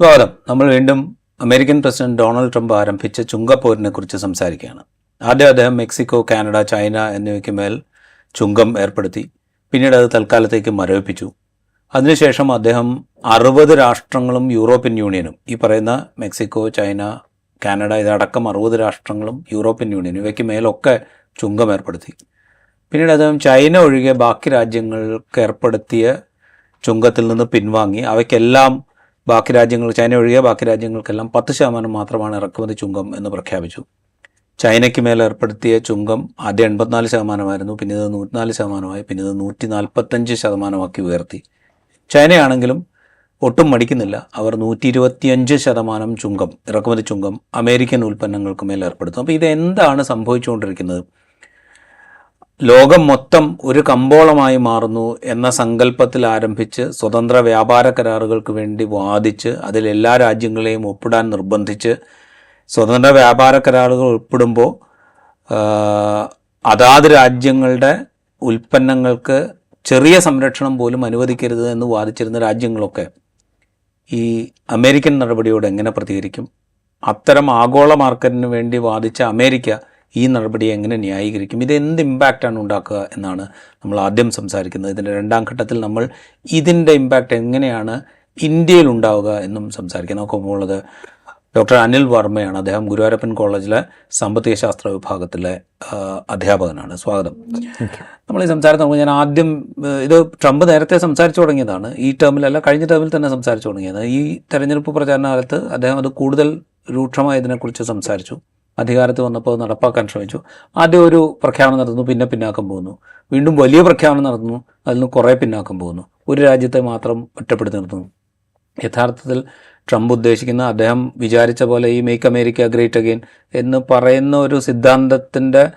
സ്വാഗതം. നമ്മൾ വീണ്ടും അമേരിക്കൻ പ്രസിഡന്റ് ഡൊണാൾഡ് ട്രംപ് ആരംഭിച്ച ചുങ്കപ്പോരിനെ കുറിച്ച് സംസാരിക്കുകയാണ്. ആദ്യം അദ്ദേഹം മെക്സിക്കോ കാനഡ ചൈന എന്നിവയ്ക്ക് മേൽ ചുങ്കം ഏർപ്പെടുത്തി. പിന്നീട് അത് തൽക്കാലത്തേക്ക് മരവിപ്പിച്ചു. അതിനുശേഷം അദ്ദേഹം അറുപത് രാഷ്ട്രങ്ങളും യൂറോപ്യൻ യൂണിയനും ഈ പറയുന്ന മെക്സിക്കോ ചൈന കാനഡ ഇതടക്കം അറുപത് രാഷ്ട്രങ്ങളും യൂറോപ്യൻ യൂണിയനും ഇവയ്ക്ക് മേലൊക്കെ ചുങ്കം ഏർപ്പെടുത്തി. പിന്നീട് അദ്ദേഹം ചൈന ഒഴികെ ബാക്കി രാജ്യങ്ങൾക്ക് ഏർപ്പെടുത്തിയ ചുങ്കത്തിൽ നിന്ന് പിൻവാങ്ങി. അവയ്ക്കെല്ലാം ബാക്കി രാജ്യങ്ങൾ ചൈന ഒഴികെ ബാക്കി രാജ്യങ്ങൾക്കെല്ലാം പത്ത് ശതമാനം മാത്രമാണ് ഇറക്കുമതി ചുങ്കം എന്ന് പ്രഖ്യാപിച്ചു. ചൈനയ്ക്ക് മേൽ ഏർപ്പെടുത്തിയ ചുങ്കം ആദ്യം എൺപത്തിനാല് ശതമാനമായിരുന്നു പിന്നീട് നൂറ്റിനാല് ശതമാനമായി പിന്നീട് നൂറ്റി നാൽപ്പത്തഞ്ച് ശതമാനമാക്കി ഉയർത്തി. ചൈനയാണെങ്കിലും ഒട്ടും മടിക്കുന്നില്ല. അവർ നൂറ്റി ഇരുപത്തിയഞ്ച് ശതമാനം ചുങ്കം ഇറക്കുമതി ചുങ്കം അമേരിക്കൻ ഉൽപ്പന്നങ്ങൾക്ക് മേൽ ഏർപ്പെടുത്തും. അപ്പോൾ ഇത് എന്താണ് സംഭവിച്ചുകൊണ്ടിരിക്കുന്നത്? ലോകം മൊത്തം ഒരു കമ്പോളമായി മാറുന്നു എന്ന സങ്കല്പത്തിൽ ആരംഭിച്ച് സ്വതന്ത്ര വ്യാപാര കരാറുകൾക്ക് വേണ്ടി വാദിച്ച് അതിൽ എല്ലാ രാജ്യങ്ങളെയും ഒപ്പിടാൻ നിർബന്ധിച്ച് സ്വതന്ത്ര വ്യാപാര കരാറുകൾ ഒപ്പിടുമ്പോൾ അതാത് രാജ്യങ്ങളുടെ ഉൽപ്പന്നങ്ങൾക്ക് ചെറിയ സംരക്ഷണം പോലും അനുവദിക്കരുത് എന്ന് വാദിച്ചിരുന്ന രാജ്യങ്ങളൊക്കെ ഈ അമേരിക്കൻ നടപടിയോട് എങ്ങനെ പ്രതികരിക്കും? അത്തരം ആഗോള മാർക്കറ്റിന് വേണ്ടി വാദിച്ച അമേരിക്ക ഈ നടപടി എങ്ങനെ ന്യായീകരിക്കും? ഇത് എന്ത് ഇമ്പാക്റ്റാണ് ഉണ്ടാക്കുക എന്നാണ് നമ്മൾ ആദ്യം സംസാരിക്കുന്നത്. ഇതിന്റെ രണ്ടാം ഘട്ടത്തിൽ നമ്മൾ ഇതിന്റെ ഇമ്പാക്റ്റ് എങ്ങനെയാണ് ഇന്ത്യയിൽ ഉണ്ടാവുക എന്നും സംസാരിക്കാം. നമുക്കൊപ്പം ഉള്ളത് ഡോക്ടർ അനിൽ വർമ്മയാണ്. അദ്ദേഹം ഗുരുവാരപ്പൻ കോളേജിലെ സാമ്പത്തിക ശാസ്ത്ര വിഭാഗത്തിലെ അധ്യാപകനാണ്. സ്വാഗതം. നമ്മൾ ഈ സംസാരത്തിൽ നമുക്ക് ഞാൻ ആദ്യം ഇത് ട്രംപ് നേരത്തെ സംസാരിച്ചു തുടങ്ങിയതാണ്. ഈ ടേമിലല്ല കഴിഞ്ഞ ടേമിൽ തന്നെ സംസാരിച്ചു തുടങ്ങിയത് ഈ തെരഞ്ഞെടുപ്പ് പ്രചാരണ കാലത്ത് അദ്ദേഹം അത് കൂടുതൽ രൂക്ഷമായി ഇതിനെക്കുറിച്ച് സംസാരിച്ചു. അധികാരത്തിൽ വന്നപ്പോൾ നടപ്പാക്കാൻ ശ്രമിച്ചു. ആദ്യം ഒരു പ്രഖ്യാപനം നടത്തുന്നു പിന്നെ പിന്നാക്കം പോകുന്നു. വീണ്ടും വലിയ പ്രഖ്യാപനം നടത്തുന്നു അതിൽ നിന്ന് കുറേ പിന്നാക്കം പോകുന്നു. ഒരു രാജ്യത്തെ മാത്രം ഒറ്റപ്പെടുത്തി നിർത്തുന്നു. യഥാർത്ഥത്തിൽ ട്രംപ് ഉദ്ദേശിക്കുന്ന അദ്ദേഹം വിചാരിച്ച പോലെ ഈ മേക്ക് അമേരിക്ക ഗ്രേറ്റ് അഗെയിൻ എന്ന് പറയുന്ന ഒരു സിദ്ധാന്തത്തിന്റെ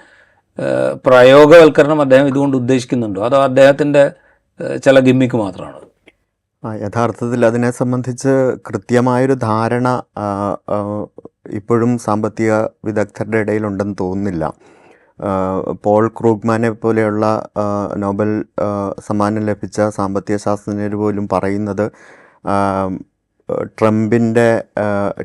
പ്രയോഗവൽക്കരണം അദ്ദേഹം ഇതുകൊണ്ട് ഉദ്ദേശിക്കുന്നുണ്ടോ. അതോ അദ്ദേഹത്തിന്റെ ചില ഗിമ്മിക്ക് മാത്രമാണ്. യഥാർത്ഥത്തിൽ അതിനെ സംബന്ധിച്ച് കൃത്യമായൊരു ധാരണ ഇപ്പോഴും സാമ്പത്തിക വിദഗ്ധരുടെ ഇടയിലുണ്ടെന്ന് തോന്നുന്നില്ല. പോൾ ക്രൂഗ്മാനെ പോലെയുള്ള നോബൽ സമ്മാനം ലഭിച്ച സാമ്പത്തിക ശാസ്ത്രജ്ഞർ പോലും പറയുന്നത് ട്രംപിന്റെ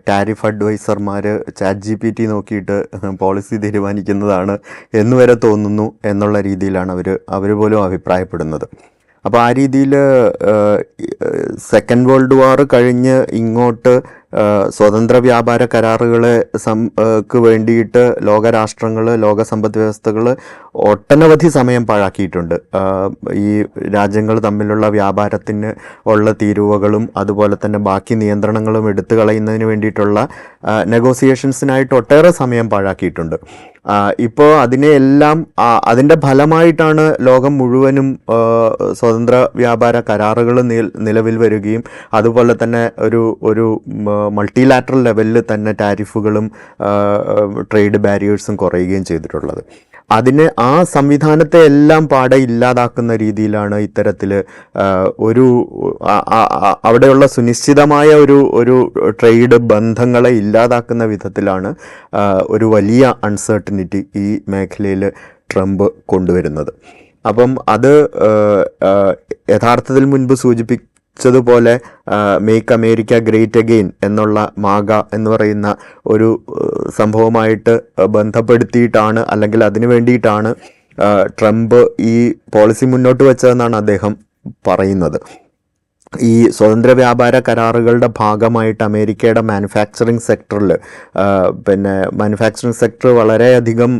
ടാരിഫ് അഡ്വൈസർമാർ ചാറ്റ് ജി പി ടി നോക്കിയിട്ട് പോളിസി തീരുമാനിക്കുന്നതാണ് എന്ന് വരെ തോന്നുന്നു എന്നുള്ള രീതിയിലാണ് അവർ അവർ പോലും അഭിപ്രായപ്പെടുന്നത്. അപ്പോൾ ആ രീതിയിൽ സെക്കൻഡ് വേൾഡ് വാർ കഴിഞ്ഞ് ഇങ്ങോട്ട് സ്വതന്ത്ര വ്യാപാര കരാറുകളെ സം വേണ്ടിയിട്ട് ലോകരാഷ്ട്രങ്ങൾ ലോക സമ്പദ് വ്യവസ്ഥകൾ ഒട്ടനവധി സമയം പാഴാക്കിയിട്ടുണ്ട്. ഈ രാജ്യങ്ങൾ തമ്മിലുള്ള വ്യാപാരത്തിന് ഉള്ള തീരുവകളും അതുപോലെ തന്നെ ബാക്കി നിയന്ത്രണങ്ങളും എടുത്തു കളയുന്നതിന് വേണ്ടിയിട്ടുള്ള നെഗോസിയേഷൻസിനായിട്ട് ഒട്ടേറെ സമയം പാഴാക്കിയിട്ടുണ്ട്. ഇപ്പോൾ അതിനെ എല്ലാം ആ, അതിന്റെ ഫലമായിട്ടാണ് ലോകം മുഴുവനും സ്വതന്ത്ര വ്യാപാര കരാറുകൾ നിലവിൽ വരികയും അതുപോലെ തന്നെ ഒരു ഒരു മൾട്ടിലാറ്ററൽ ലെവലിൽ തന്നെ ടാരിഫുകളും ട്രേഡ് ബാരിയേഴ്സും കുറയുകയും ചെയ്തിട്ടുള്ളത്. അതിന് ആ സംവിധാനത്തെ എല്ലാം പാടെ ഇല്ലാതാക്കുന്ന രീതിയിലാണ് ഇത്തരത്തിൽ ഒരു ആ- ആ- ആ- അവിടെയുള്ള സുനിശ്ചിതമായ ഒരു ഒരു ട്രേഡ് ബന്ധങ്ങളെ ഇല്ലാതാക്കുന്ന വിധത്തിലാണ് ഒരു വലിയ അൺസർട്ടനിറ്റി ഈ മേഖലയിൽ ട്രംപ് കൊണ്ടുവരുന്നത്. അപ്പം അത് ആ, ആ, യഥാർത്ഥത്തിൽ മുൻപ് സൂചിപ്പിച്ചതുപോലെ മേക്ക് അമേരിക്ക ഗ്രേറ്റ് അഗെയിൻ എന്നുള്ള മാഗ എന്ന് പറയുന്ന ഒരു സംഭവമായിട്ട് ബന്ധപ്പെടുത്തിയിട്ടാണ് അല്ലെങ്കിൽ അതിനു വേണ്ടിയിട്ടാണ് ട്രംപ് ഈ പോളിസി മുന്നോട്ട് വെച്ചതെന്നാണ് അദ്ദേഹം പറയുന്നത്. ഈ സ്വതന്ത്ര വ്യാപാര കരാറുകളുടെ ഭാഗമായിട്ട് അമേരിക്കയുടെ മാനുഫാക്ചറിങ് സെക്ടറിൽ പിന്നെ മാനുഫാക്ചറിങ് സെക്ടർ വളരെയധികം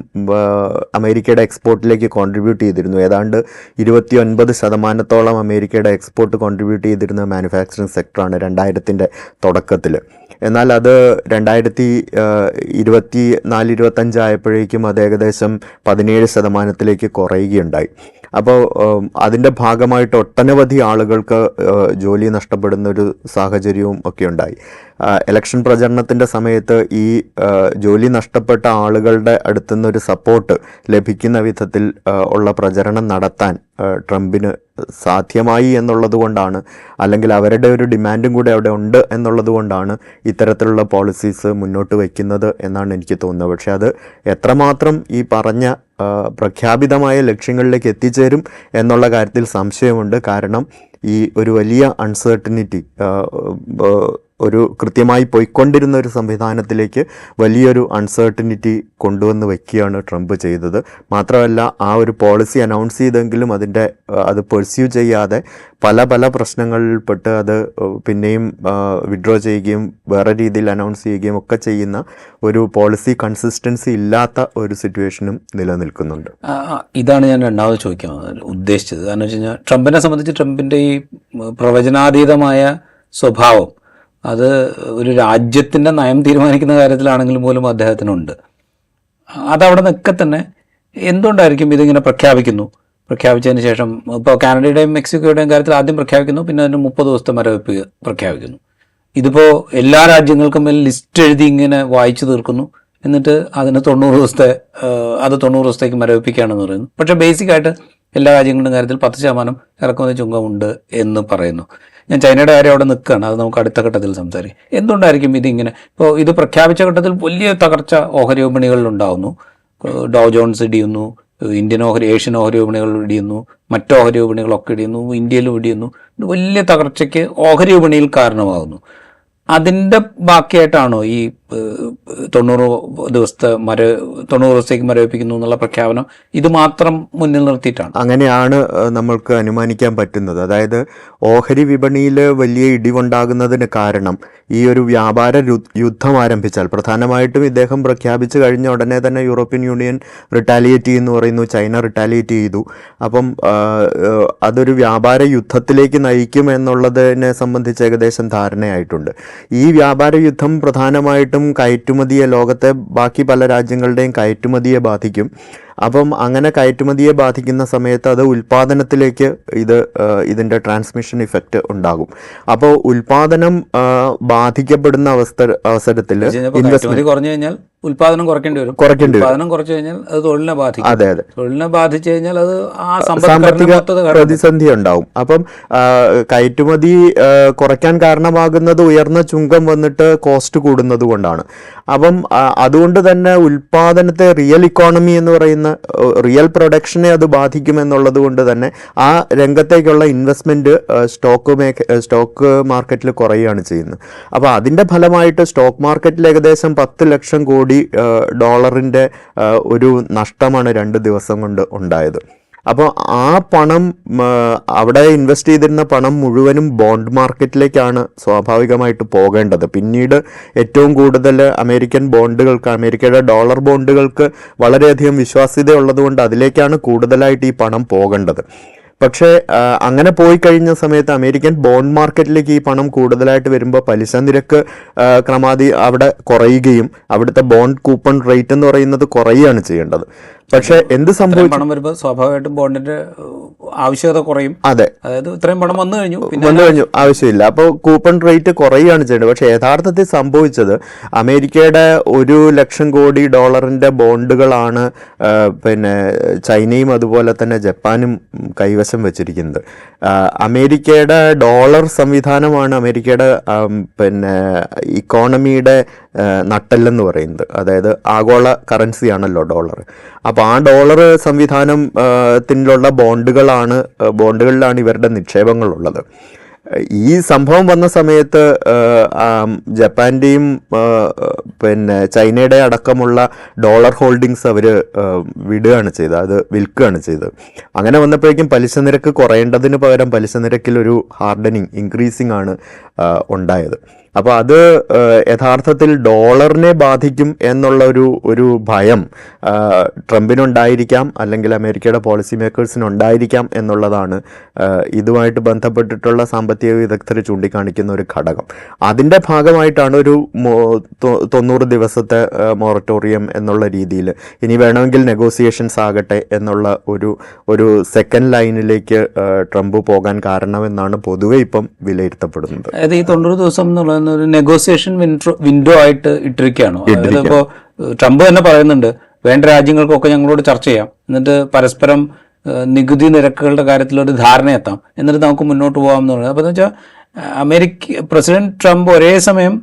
അമേരിക്കയുടെ എക്സ്പോർട്ടിലേക്ക് കോൺട്രിബ്യൂട്ട് ചെയ്തിരുന്നു. ഏതാണ്ട് ഇരുപത്തി ഒൻപത് ശതമാനത്തോളം അമേരിക്കയുടെ എക്സ്പോർട്ട് കോൺട്രിബ്യൂട്ട് ചെയ്തിരുന്ന മാനുഫാക്ചറിങ് സെക്ടറാണ് രണ്ടായിരത്തിന്റെ തുടക്കത്തിൽ എന്നാൽ അത് രണ്ടായിരത്തി ഇരുപത്തി നാല് ഇരുപത്തഞ്ചായപ്പോഴേക്കും അത് ഏകദേശം പതിനേഴ് ശതമാനത്തിലേക്ക് കുറയുകയുണ്ടായി. അപ്പോൾ അതിന്റെ ഭാഗമായിട്ട് ഒട്ടനവധി ആളുകൾക്ക് ജോലി നഷ്ടപ്പെടുന്ന ഒരു സാഹചര്യവും ഒക്കെ ഉണ്ടായി. ഇലക്ഷൻ പ്രചരണത്തിന്റെ സമയത്ത് ഈ ജോലി നഷ്ടപ്പെട്ട ആളുകളുടെ അടുത്തുനിന്ന് ഒരു സപ്പോർട്ട് ലഭിക്കുന്ന വിധത്തിൽ ഉള്ള പ്രചരണം നടത്താൻ ട്രംപിന് സാധ്യമായി എന്നുള്ളത് കൊണ്ടാണ്. അല്ലെങ്കിൽ അവരുടെ ഒരു ഡിമാൻഡും കൂടെ അവിടെ ഉണ്ട് എന്നുള്ളത് കൊണ്ടാണ് ഇത്തരത്തിലുള്ള പോളിസീസ് മുന്നോട്ട് വയ്ക്കുന്നത് എന്നാണ് എനിക്ക് തോന്നുന്നത്. പക്ഷേ അത് എത്രമാത്രം ഈ പറഞ്ഞ പ്രഖ്യാപിതമായ ലക്ഷ്യങ്ങളിലേക്ക് എത്തിച്ചേരും എന്നുള്ള കാര്യത്തിൽ സംശയമുണ്ട്. കാരണം ഈ ഒരു വലിയ അൺസർട്ടനിറ്റി ഒരു കൃത്യമായി പോയിക്കൊണ്ടിരുന്ന ഒരു സംവിധാനത്തിലേക്ക് വലിയൊരു അൺസർട്ടനിറ്റി കൊണ്ടുവന്ന് വയ്ക്കുകയാണ് ട്രംപ് ചെയ്തത്. മാത്രമല്ല ആ ഒരു പോളിസി അനൗൺസ് ചെയ്തെങ്കിലും അതിന്റെ അത് പെർസ്യൂ ചെയ്യാതെ പല പല പ്രശ്നങ്ങളിൽപ്പെട്ട് അത് പിന്നെയും വിഡ്രോ ചെയ്യുകയും വേറെ രീതിയിൽ അനൗൺസ് ചെയ്യുകയും ഒക്കെ ചെയ്യുന്ന ഒരു പോളിസി കൺസിസ്റ്റൻസി ഇല്ലാത്ത ഒരു സിറ്റുവേഷനും നിലനിൽക്കുന്നുണ്ട്. ഇതാണ് ഞാൻ രണ്ടാമത് ചോദിക്കാൻ ഉദ്ദേശിച്ചത്. കാരണം വെച്ച് കഴിഞ്ഞാൽ ട്രംപിനെ സംബന്ധിച്ച് ട്രംപിന്റെ ഈ പ്രവചനാതീതമായ സ്വഭാവം അത് ഒരു രാജ്യത്തിന്റെ നയം തീരുമാനിക്കുന്ന കാര്യത്തിലാണെങ്കിൽ പോലും അദ്ദേഹത്തിനുണ്ട്. അതവിടെ നിൽക്കെ തന്നെ എന്തുകൊണ്ടായിരിക്കും ഇതിങ്ങനെ പ്രഖ്യാപിക്കുന്നു? പ്രഖ്യാപിച്ചതിന് ശേഷം ഇപ്പോൾ കാനഡയുടെയും മെക്സിക്കോയുടെയും കാര്യത്തിൽ ആദ്യം പ്രഖ്യാപിക്കുന്നു പിന്നെ അതിന് മുപ്പത് ദിവസത്തെ മരവിപ്പ് പ്രഖ്യാപിക്കുന്നു. ഇതിപ്പോൾ എല്ലാ രാജ്യങ്ങൾക്കും മേൽ ലിസ്റ്റ് എഴുതി ഇങ്ങനെ വായിച്ചു തീർക്കുന്നു. എന്നിട്ട് അതിന് തൊണ്ണൂറ് ദിവസത്തെ അത് തൊണ്ണൂറ് ദിവസത്തേക്ക് മരവിപ്പിക്കുകയാണെന്ന് പറയുന്നു. പക്ഷേ ബേസിക്കായിട്ട് എല്ലാ രാജ്യങ്ങളുടെയും കാര്യത്തിൽ പത്ത് ശതമാനം ഇറക്കുമതി ചുങ്കമുണ്ട് എന്ന് പറയുന്നു. ഞാൻ ചൈനയുടെ കാര്യം അവിടെ നിൽക്കുകയാണ്. അത് നമുക്ക് അടുത്ത ഘട്ടത്തിൽ സംസാരിക്കും. എന്തുകൊണ്ടായിരിക്കും ഇതിങ്ങനെ? ഇപ്പോൾ ഇത് പ്രഖ്യാപിച്ച ഘട്ടത്തിൽ വലിയ തകർച്ച ഓഹരി വിപണികളിൽ ഉണ്ടാവുന്നു. ഡോ ജോൺസ് ഇടിയുന്നു. ഇന്ത്യൻ ഓഹരി ഏഷ്യൻ ഓഹരി വിപണികൾ ഇടിയുന്നു. മറ്റ് ഓഹരി വിപണികളൊക്കെ ഇടിയുന്നു. ഇന്ത്യയിലും ഇടിയുന്നു. വലിയ തകർച്ചയ്ക്ക് ഓഹരി വിപണിയിൽ കാരണമാകുന്നു. അതിന്റെ ബാക്കിയായിട്ടാണോ ഈ തൊണ്ണൂറ് ദിവസത്തെ മര തൊണ്ണൂറ് ദിവസത്തേക്ക് മരവിപ്പിക്കുന്നു എന്നുള്ള പ്രഖ്യാപനം ഇത് മാത്രം മുന്നിൽ നിർത്തിയിട്ടാണ്? അങ്ങനെയാണ് നമ്മൾക്ക് അനുമാനിക്കാൻ പറ്റുന്നത്. അതായത് ഓഹരി വിപണിയിൽ വലിയ ഇടിവുണ്ടാകുന്നതിന് കാരണം ഈ ഒരു വ്യാപാര യുദ്ധം ആരംഭിച്ചാൽ പ്രധാനമായിട്ടും ഇദ്ദേഹം പ്രഖ്യാപിച്ചു കഴിഞ്ഞ ഉടനെ തന്നെ യൂറോപ്യൻ യൂണിയൻ റിട്ടാലിയേറ്റ് ചെയ്യുന്നു പറയുന്നു ചൈന റിട്ടാലിയേറ്റ് ചെയ്തു. അപ്പം അതൊരു വ്യാപാര യുദ്ധത്തിലേക്ക് നയിക്കും എന്നുള്ളതിനെ സംബന്ധിച്ച് ഏകദേശം ധാരണയായിട്ടുണ്ട്. ഈ വ്യാപാര യുദ്ധം പ്രധാനമായിട്ടും കയറ്റുമതിയെ ലോകത്തെ ബാക്കി പല രാജ്യങ്ങളുടെയും കയറ്റുമതിയെ ബാധിക്കും. അപ്പം അങ്ങനെ കയറ്റുമതിയെ ബാധിക്കുന്ന സമയത്ത് അത് ഉൽപാദനത്തിലേക്ക് ഇത് ഇതിന്റെ ട്രാൻസ്മിഷൻ ഇഫക്റ്റ് ഉണ്ടാകും. അപ്പോൾ ഉൽപാദനം ബാധിക്കപ്പെടുന്ന അവസ്ഥ അവസരത്തിൽ ഇൻവെസ്റ്റ്മെന്റ് കുറഞ്ഞു കഴിഞ്ഞാൽ ഉൽപാദനം കുറയ്ക്കേണ്ടി വരും. കുറയ്ക്കേണ്ടി വരും. ഉൽപാദനം കുറച്ചു കഴിഞ്ഞാൽ അത് തൊഴിലിനെ ബാധിക്കും. അതെ അതെ. തൊഴിലിനെ ബാധിച്ചു കഴിഞ്ഞാൽ അത് ആ സാമ്പത്തിക പ്രതിസന്ധി ഉണ്ടാവും. അപ്പം കയറ്റുമതി കുറയ്ക്കാൻ കാരണമാകുന്നത് ഉയർന്ന ചുങ്കം വന്നിട്ട് കോസ്റ്റ് കൂടുന്നത് കൊണ്ടാണ്. അപ്പം അതുകൊണ്ട് തന്നെ ഉൽപാദനത്തെ റിയൽ ഇക്കോണമി എന്ന് പറയുന്ന റിയൽ പ്രൊഡക്ഷനെ അത് ബാധിക്കുമെന്നുള്ളത് കൊണ്ട് തന്നെ ആ രംഗത്തേക്കുള്ള ഇൻവെസ്റ്റ്മെന്റ് സ്റ്റോക്ക് മേഖ സ്റ്റോക്ക് മാർക്കറ്റിൽ കുറയുകയാണ് ചെയ്യുന്നത്. അപ്പോൾ അതിന്റെ ഫലമായിട്ട് സ്റ്റോക്ക് മാർക്കറ്റിൽ ഏകദേശം പത്ത് ലക്ഷം കോടി ഡോളറിന്റെ ഒരു നഷ്ടമാണ് രണ്ട് ദിവസം കൊണ്ട് ഉണ്ടായത്. അപ്പോൾ ആ പണം അവിടെ ഇൻവെസ്റ്റ് ചെയ്തിരുന്ന പണം മുഴുവനും ബോണ്ട് മാർക്കറ്റിലേക്കാണ് സ്വാഭാവികമായിട്ട് പോകേണ്ടത്. പിന്നീട് ഏറ്റവും കൂടുതൽ അമേരിക്കൻ ബോണ്ടുകൾക്ക് അമേരിക്കയുടെ ഡോളർ ബോണ്ടുകൾക്ക് വളരെയധികം വിശ്വാസ്യത ഉള്ളതുകൊണ്ട് അതിലേക്കാണ് കൂടുതലായിട്ട് ഈ പണം പോകേണ്ടത്. പക്ഷേ അങ്ങനെ പോയി കഴിഞ്ഞ സമയത്ത് അമേരിക്കൻ ബോണ്ട് മാർക്കറ്റിലേക്ക് ഈ പണം കൂടുതലായിട്ട് വരുമ്പോൾ പലിശ നിരക്ക് ക്രമാതി അവിടെ കുറയുകയും അവിടുത്തെ ബോണ്ട് കൂപ്പൺ റേറ്റ് എന്ന് പറയുന്നത് കുറയുകയാണ് ചെയ്യേണ്ടത്. പക്ഷേ എന്ത് സംഭവിച്ചു? പണം വരുമ്പോൾ സ്വാഭാവികമായിട്ടും ബോണ്ടിന്റെ ആവശ്യകത കുറയും. അതെ. അതായത് ഇത്രയും പണം വന്നു കഴിഞ്ഞു. വന്നു കഴിഞ്ഞു. ആവശ്യമില്ല. അപ്പോൾ കൂപ്പൺ റേറ്റ് കുറയുകയാണ് ചെയ്യേണ്ടത്. പക്ഷേ യഥാർത്ഥത്തിൽ സംഭവിച്ചത് അമേരിക്കയുടെ ഒരു ലക്ഷം കോടി ഡോളറിന്റെ ബോണ്ടുകളാണ് പിന്നെ ചൈനയും അതുപോലെ തന്നെ ജപ്പാനും കൈവശം വെച്ചിരിക്കുന്നത്. അമേരിക്കയുടെ ഡോളർ സംവിധാനമാണ് അമേരിക്കയുടെ പിന്നെ ഇക്കോണമിയുടെ നട്ടെല്ലെന്ന് പറയുന്നത്. അതായത് ആഗോള കറൻസിയാണല്ലോ ഡോളർ അപ്പോൾ ആ ഡോളർ സംവിധാനം ആ, ത്തിലുള്ള ബോണ്ടുകളാണ് ബോണ്ടുകളിലാണ് ഇവരുടെ നിക്ഷേപങ്ങളുള്ളത്. ഈ സംഭവം വന്ന സമയത്ത് ആ, പിന്നെ ചൈനയുടെ അടക്കമുള്ള ഡോളർ ഹോൾഡിങ്സ് അവർ വിടുകയാണ് ചെയ്തത്. അത് വിൽക്കുകയാണ് ചെയ്തത്. അങ്ങനെ വന്നപ്പോഴേക്കും പലിശ നിരക്ക് കുറയേണ്ടതിന് പകരം പലിശ നിരക്കിലൊരു ഹാർഡനിങ് ഇൻക്രീസിങ് ആണ് ഉണ്ടായത്. അപ്പോൾ അത് യഥാർത്ഥത്തിൽ ഡോളറിനെ ബാധിക്കും എന്നുള്ള ഒരു ഒരു ഭയം ട്രംപിനുണ്ടായിരിക്കാം അല്ലെങ്കിൽ അമേരിക്കയുടെ പോളിസി മേക്കേഴ്സിനുണ്ടായിരിക്കാം എന്നുള്ളതാണ് ഇതുമായിട്ട് ബന്ധപ്പെട്ടിട്ടുള്ള സാമ്പത്തിക വിദഗ്ധർ ചൂണ്ടിക്കാണിക്കുന്ന ഒരു ഘടകം. അതിന്റെ ഭാഗമായിട്ടാണ് ഒരു തൊണ്ണൂറ് ദിവസത്തെ മൊറട്ടോറിയം എന്നുള്ള രീതിയിൽ ഇനി വേണമെങ്കിൽ നെഗോസിയേഷൻസ് ആകട്ടെ എന്നുള്ള ഒരു ഒരു സെക്കൻഡ് ലൈനിലേക്ക് ട്രംപ് പോകാൻ കാരണമെന്നാണ് പൊതുവെ ഇപ്പം വിലയിരുത്തപ്പെടുന്നത്. അതായത് ഈ തൊണ്ണൂറ് ദിവസം എന്ന് ഒരു നെഗോസിയേഷൻ വിൻഡോ ആയിട്ട് ഇട്ടിരിക്കുകയാണോ. അതായത് ഇപ്പോൾ ട്രംപ് തന്നെ പറയുന്നുണ്ട് വേണ്ട രാജ്യങ്ങൾക്കൊക്കെ ഞങ്ങളോട് ചർച്ച ചെയ്യാം. എന്നിട്ട് പരസ്പരം നികുതി നിരക്കുകളുടെ കാര്യത്തിൽ ഒരു ധാരണയെത്താം എന്നിട്ട് നമുക്ക് മുന്നോട്ട് പോകാം എന്ന് പറയുന്നത്. അപ്പോൾ എന്ന് വെച്ചാൽ അമേരിക്ക പ്രസിഡന്റ് ട്രംപ് ഒരേ സമയം